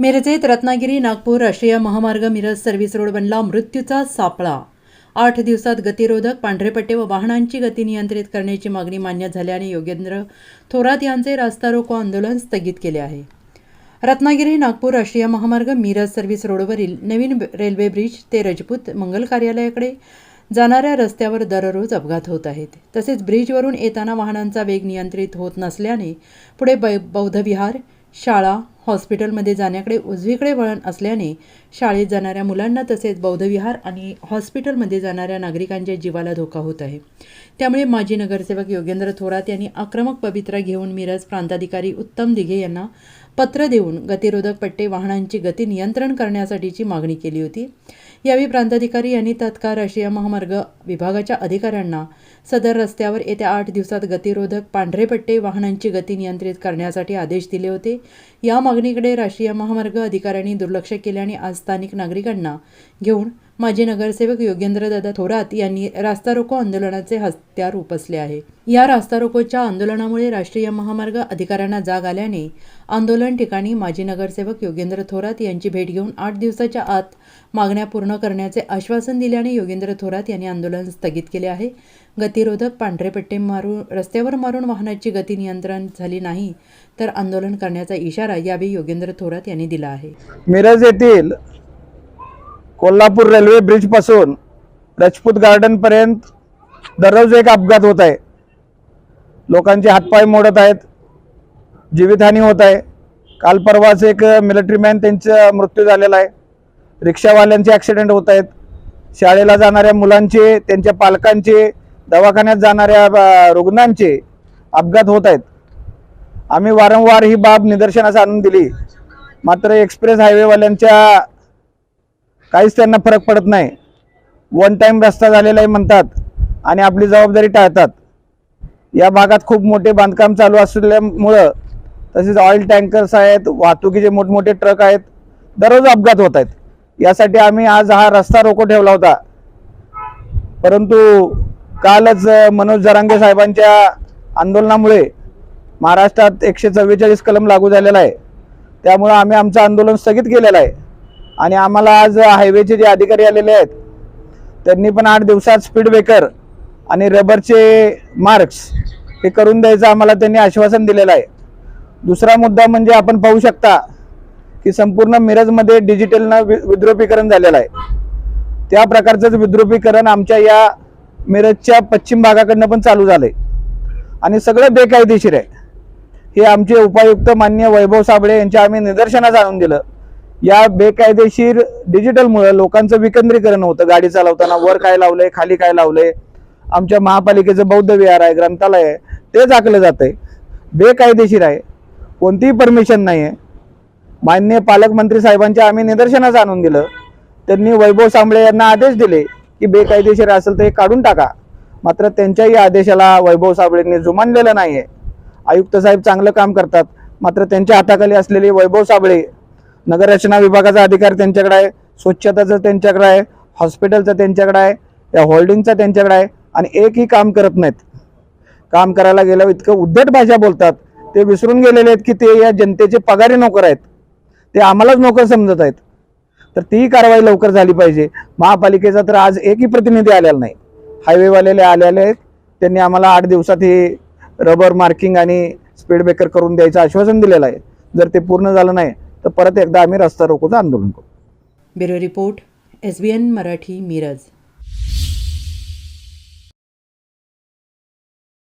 मिरजेत रत्नागिरी नागपूर राष्ट्रीय महामार्ग Miraj service road बनला मृत्यूचा सापळा. आठ दिवसात गतिरोधक पांढरेपट्टे व वाहनांची गती नियंत्रित करण्याची मागणी मान्य झाल्याने योगेंद्र थोरात यांचे रास्ता रोको आंदोलन स्थगित केले आहे. रत्नागिरी नागपूर राष्ट्रीय महामार्ग मिरज सर्व्हिस रोडवरील नवीन रेल्वे ब्रिज ते रजपूत मंगल कार्यालयाकडे जाणाऱ्या रस्त्यावर दररोज अपघात होत आहेत. तसेच ब्रिजवरून येताना वाहनांचा वेग नियंत्रित होत नसल्याने पुढे बै बौद्ध विहार शाळा हॉस्पिटलमध्ये जाण्याकडे उजवीकडे वळण असल्याने शाळेत जाणाऱ्या मुलांना तसेच बौद्धविहार आणि हॉस्पिटलमध्ये जाणाऱ्या नागरिकांच्या जीवाला धोका होत आहे. त्यामुळे माजी नगरसेवक योगेंद्र थोरात यांनी आक्रमक पवित्रा घेऊन मिरज प्रांताधिकारी उत्तम दिघे यांना पत्र देऊन गतिरोधक पट्टे वाहनांची गती नियंत्रण करण्यासाठीची मागणी केली होती. यावेळी प्रांताधिकारी यांनी तत्काळ राष्ट्रीय महामार्ग विभागाच्या अधिकाऱ्यांना सदर रस्त्यावर येत्या आठ दिवसात गतिरोधक पांढरे पट्टे वाहनांची गती नियंत्रित करण्यासाठी आदेश दिले होते. या मागणीकडे राष्ट्रीय महामार्ग अधिकाऱ्यांनी दुर्लक्ष केले आणि आज स्थानिक नागरिकांना घेऊन माजी नगरसेवक योगेंद्रदादा थोरात यांनी रास्ता रोको आंदोलनाचे हत्यार उपसले आहे. या रास्ता रोकोच्या आंदोलनामुळे राष्ट्रीय महामार्ग अधिकाऱ्यांना जाग आल्याने आंदोलन ठिकाणी माजी नगरसेवक योगेंद्र थोरात यांची भेट घेऊन आठ दिवसाच्या आत मागण्या पूर्ण करण्याचे आश्वासन दिल्याने योगेंद्र थोरात यांनी आंदोलन स्थगित केले आहे. गतिरोधक पांढरे पट्टे मारून रस्त्यावर मारून वाहनाची गती नियंत्रण झाली नाही तर आंदोलन करण्याचा इशारा यावेळी योगेंद्र थोरात यांनी दिला आहे. मिरज येथील कोल्हापूर रेल्वे ब्रिजपासून राजपूत गार्डन पर्यंत दररोज एक अपघात होत आहे. लोकांचे हातपाय मोडत आहेत जीवितहानी होत आहे. काल परवाच एक मिलिटरी मॅन त्यांचा मृत्यू झालेला आहे. रिक्षावाल्यांचे ॲक्सिडेंट होत आहेत. शाळेला जाणाऱ्या मुलांचे त्यांच्या पालकांचे दवाखान्यात जाणाऱ्या रुग्णांचे अपघात होत आहेत. आम्ही वारंवार ही बाब निदर्शनास आणून दिली. मात्र एक्सप्रेस हायवेवाल्यांच्या काहीच त्यांना फरक पडत नाही. वन टाईम रस्ता झालेला आहे म्हणतात आणि आपली जबाबदारी टाळतात. या भागात खूप मोठे बांधकाम चालू असल्यामुळं तसेच ऑइल टँकर्स आहेत वाहतुकीचे मोठमोठे ट्रक आहेत दररोज अपघात होत आहेत. यासाठी आम्ही आज हा रस्ता रोको ठेवला होता. परंतु कालच मनोज जरांगे साहेबांच्या आंदोलनामुळे महाराष्ट्रात एकशे चव्वेचाळीस कलम लागू झालेला आहे. त्यामुळं आम्ही आमचं आंदोलन स्थगित केलेलं आहे. आणि आम्हाला आज हायवेचे जे अधिकारी आलेले आहेत त्यांनी पण आठ दिवसात स्पीड ब्रेकर आणि रबरचे मार्क्स हे करून द्यायचं आम्हाला त्यांनी आश्वासन दिलेलं आहे. दुसरा मुद्दा म्हणजे आपण पाहू शकता की संपूर्ण मिरजमध्ये डिजिटलनं वि विद्रुपीकरण झालेलं आहे. त्या प्रकारचंच विद्रुपीकरण आमच्या या मिरजच्या पश्चिम भागाकडनं पण चालू झालं आहे आणि सगळं बेकायदेशीर आहे. हे आमचे उपायुक्त मान्य वैभव साबळे यांच्या आम्ही निदर्शनास आणून दिलं. या बेकायदेशीर डिजिटलमुळे लोकांचं विकेंद्रीकरण होतं. गाडी चालवताना वर काय लावलंय खाली काय लावलंय. आमच्या महापालिकेचं बौद्ध विहार आहे ग्रंथालय आहे ते झाकलं जातंय. बेकायदेशीर आहे. कोणतीही परमिशन नाही आहे मान्य पालकमंत्री साहेबांच्या आम्ही निदर्शनास आणून दिलं. त्यांनी वैभव साबळे यांना आदेश दिले की बेकायदेशीर असेल तर हे काढून टाका. मात्र त्यांच्याही आदेशाला वैभव साबळेंनी जुमानलेलं नाही आहे आयुक्त साहेब चांगलं काम करतात. मात्र त्यांच्या हाताखाली असलेले वैभव साबळे नगररचना विभागाचा अधिकार त्यांच्याकडे आहे स्वच्छताचं त्यांच्याकडे आहे हॉस्पिटलचं त्यांच्याकडे आहे या होल्डिंगचं त्यांच्याकडे आहे आणि एकही काम करत नाहीत. काम करायला गेल्यावर इतकं उद्धट भाषा बोलतात ते विसरून गेलेले आहेत की ते या जनतेचे पगारी नोकर आहेत. ते आम्हालाच नोकर समजत आहेत. तर ती कारवाई लवकर झाली पाहिजे. महापालिकेचा तर आज एकही प्रतिनिधी आलेला नाही. हायवेवालेले आलेले आहेत. त्यांनी आम्हाला आठ दिवसात हे रबर मार्किंग आणि स्पीड ब्रेकर करून द्यायचं आश्वासन दिलेलं आहे. जर ते पूर्ण झालं नाही तर परत एकदा आम्ही रस्ता रोकोचं आंदोलन करू. Bureau report S B N Marathi Miraj.